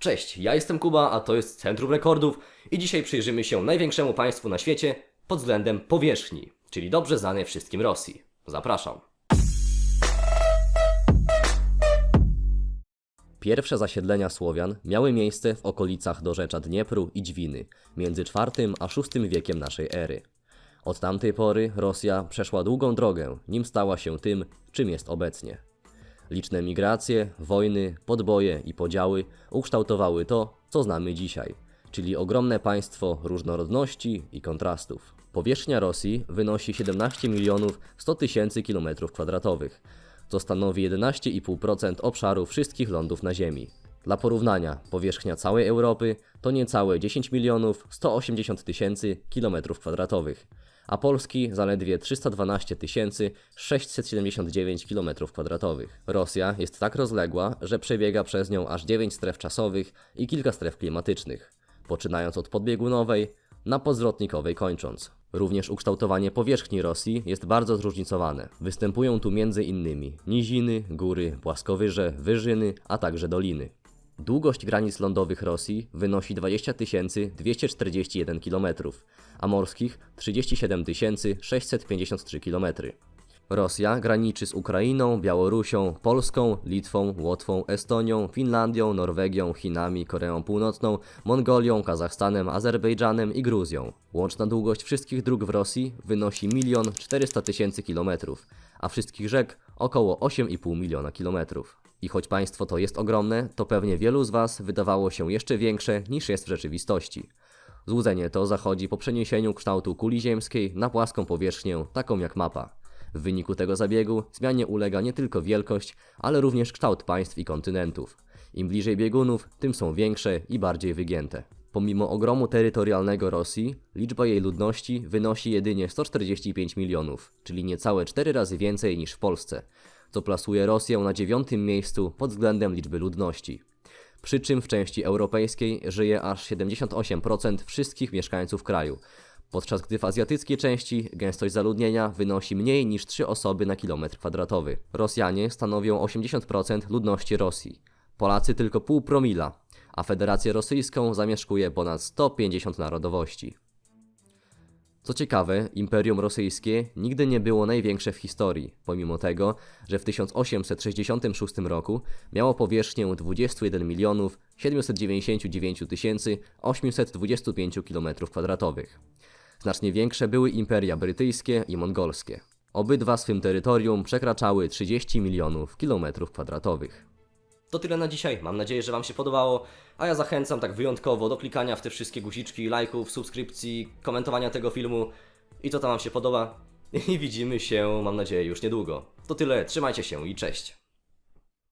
Cześć, ja jestem Kuba, a to jest Centrum Rekordów i dzisiaj przyjrzymy się największemu państwu na świecie pod względem powierzchni, czyli dobrze znanej wszystkim Rosji. Zapraszam. Pierwsze zasiedlenia Słowian miały miejsce w okolicach dorzecza Dniepru i Dźwiny między IV a VI wiekiem naszej ery. Od tamtej pory Rosja przeszła długą drogę, nim stała się tym, czym jest obecnie. Liczne migracje, wojny, podboje i podziały ukształtowały to, co znamy dzisiaj, czyli ogromne państwo różnorodności i kontrastów. Powierzchnia Rosji wynosi 17 milionów 100 tysięcy kilometrów kwadratowych, co stanowi 11,5% obszaru wszystkich lądów na Ziemi. Dla porównania, powierzchnia całej Europy to niecałe 10 milionów 180 tysięcy kilometrów kwadratowych, a Polski zaledwie 312 679 kilometrów kwadratowych. Rosja jest tak rozległa, że przebiega przez nią aż 9 stref czasowych i kilka stref klimatycznych, poczynając od podbiegunowej na podzwrotnikowej kończąc. Również ukształtowanie powierzchni Rosji jest bardzo zróżnicowane. Występują tu m.in. niziny, góry, płaskowyże, wyżyny, a także doliny. Długość granic lądowych Rosji wynosi 20 241 km, a morskich 37 653 km. Rosja graniczy z Ukrainą, Białorusią, Polską, Litwą, Łotwą, Estonią, Finlandią, Norwegią, Chinami, Koreą Północną, Mongolią, Kazachstanem, Azerbejdżanem i Gruzją. Łączna długość wszystkich dróg w Rosji wynosi 1 400 tysięcy kilometrów, a wszystkich rzek około 8,5 miliona kilometrów. I choć państwo to jest ogromne, to pewnie wielu z Was wydawało się jeszcze większe niż jest w rzeczywistości. Złudzenie to zachodzi po przeniesieniu kształtu kuli ziemskiej na płaską powierzchnię, taką jak mapa. W wyniku tego zabiegu zmianie ulega nie tylko wielkość, ale również kształt państw i kontynentów. Im bliżej biegunów, tym są większe i bardziej wygięte. Pomimo ogromu terytorialnego Rosji, liczba jej ludności wynosi jedynie 145 milionów, czyli niecałe 4 razy więcej niż w Polsce, co plasuje Rosję na dziewiątym miejscu pod względem liczby ludności. Przy czym w części europejskiej żyje aż 78% wszystkich mieszkańców kraju, podczas gdy w azjatyckiej części gęstość zaludnienia wynosi mniej niż 3 osoby na kilometr kwadratowy. Rosjanie stanowią 80% ludności Rosji, Polacy tylko pół promila, a Federację Rosyjską zamieszkuje ponad 150 narodowości. Co ciekawe, Imperium Rosyjskie nigdy nie było największe w historii, pomimo tego, że w 1866 roku miało powierzchnię 21 milionów 799 825 km2. Znacznie większe były imperia brytyjskie i mongolskie. Obydwa swym terytorium przekraczały 30 milionów kilometrów kwadratowych. To tyle na dzisiaj. Mam nadzieję, że Wam się podobało. A ja zachęcam tak wyjątkowo do klikania w te wszystkie guziczki, lajków, subskrypcji, komentowania tego filmu i co tam Wam się podoba. I widzimy się, mam nadzieję, już niedługo. To tyle, trzymajcie się i cześć.